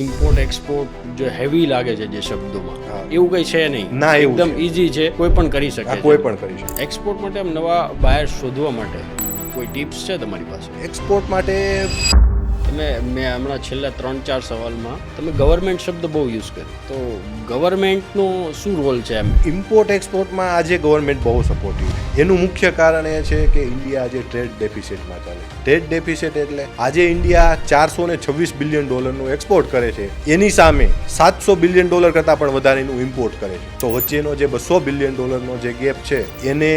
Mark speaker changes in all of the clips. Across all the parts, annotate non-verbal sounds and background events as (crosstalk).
Speaker 1: Import export જે heavy લાગે છે જે શબ્દોમાં એવું કઈ છે નહીં.
Speaker 2: ના,
Speaker 1: એકદમ ઈઝી છે કોઈ પણ કરી શકે
Speaker 2: કોઈ પણ કરી શકે.
Speaker 1: એક્સપોર્ટ માટે આમ નવા બાયર શોધવા માટે કોઈ ટિપ્સ છે તમારી પાસે?
Speaker 2: એક્સપોર્ટ માટે
Speaker 1: તમે, મેં હમણાં છેલ્લા ત્રણ ચાર સવાલમાં તમે ગવર્મેન્ટ શબ્દ બહુ યુઝ કર્યો. તો ગવર્મેન્ટનો શું રોલ છે એમ?
Speaker 2: ઇમ્પોર્ટ એક્સપોર્ટમાં આજે ગવર્મેન્ટ બહુ સપોર્ટિવ છે. એનું મુખ્ય કારણ એ છે કે ઇન્ડિયા આજે ટ્રેડ ડેફિસિટમાં ચાલે ટ્રેડ ડેફિસિટ એટલે આજે ઇન્ડિયા ચારસો ને છવ્વીસ બિલિયન ડોલરનું એક્સપોર્ટ કરે છે. એની સામે સાતસો બિલિયન ડોલર કરતાં પણ વધારેનું ઇમ્પોર્ટ કરે છે. તો વચ્ચેનો જે બસો બિલિયન ડોલરનો જે ગેપ છે, એને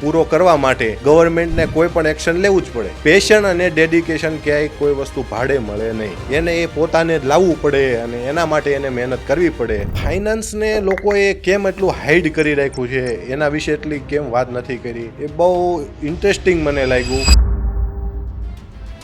Speaker 2: પૂરો કરવા માટે ગવર્મેન્ટને કોઈ પણ એક્શન લેવું જ પડે. પેશન અને ડેડિકેશન ક્યાંય કોઈ વસ્તુ ભાડે મળે નહીં. એને એ પોતાને જ લાવવું પડે અને એના માટે એને મહેનત કરવી પડે. ફાઇનાન્સને લોકોએ કેમ એટલું હાઈડ કરી રાખ્યું છે? એના વિશે એટલી કેમ વાત નથી કરી? એ બહુ ઇન્ટરેસ્ટિંગ મને લાગ્યું.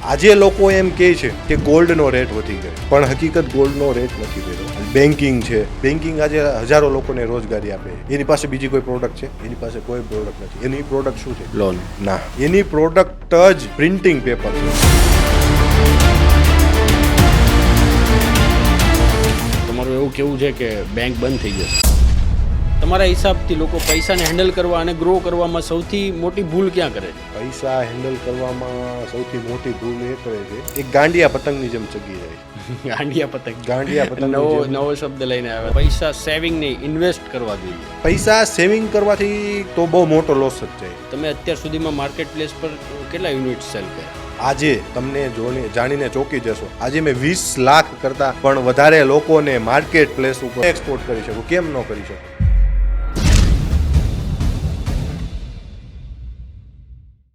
Speaker 2: આજે લોકો એમ કહે છે કે ગોલ્ડનો રેટ વધી ગયો. પણ હકીકત ગોલ્ડનો રેટ નથી વધ્યો બેન્કિંગ છે. બેન્કિંગ આજે હજારો લોકોને રોજગારી આપે. એની પાસે બીજી કોઈ પ્રોડક્ટ છે? એની પાસે કોઈ પ્રોડક્ટ નથી. એની પ્રોડક્ટ શું છે?
Speaker 1: લોન
Speaker 2: ના. એની પ્રોડક્ટ જ પ્રિન્ટિંગ પેપર છે.
Speaker 1: કેવું છે કે બેંક બંધ થઈ જશે? તમારા હિસાબથી લોકો પૈસાને હેન્ડલ કરવા અને ગ્રો કરવામાં સૌથી મોટી ભૂલ ક્યાં કરે છે?
Speaker 2: પૈસા હેન્ડલ કરવામાં સૌથી મોટી ભૂલ એ કરે છે. એક ગાંડિયા પતંગની જેમ ચગી જાય (laughs)
Speaker 1: ગાંડિયા પતંગ.
Speaker 2: ગાંડિયા પતંગ
Speaker 1: નવો નવો શબ્દ લઈને આવે. પૈસા સેવિંગ નહીં ઇન્વેસ્ટ કરવા જોઈએ.
Speaker 2: પૈસા સેવિંગ કરવાથી તો બહુ મોટો લોસ જ જાય
Speaker 1: તમે અત્યાર સુધીમાં માર્કેટ પ્લેસ પર કેટલા યુનિટ સેલ કર્યા?
Speaker 2: આજે તમને જાણીને ચોંકી જશો. આજે મેં વીસ લાખ કરતાં પણ વધારે લોકોને માર્કેટ પ્લેસ ઉપર એક્સપોર્ટ કરી શકું. કેમ ન કરી શકું?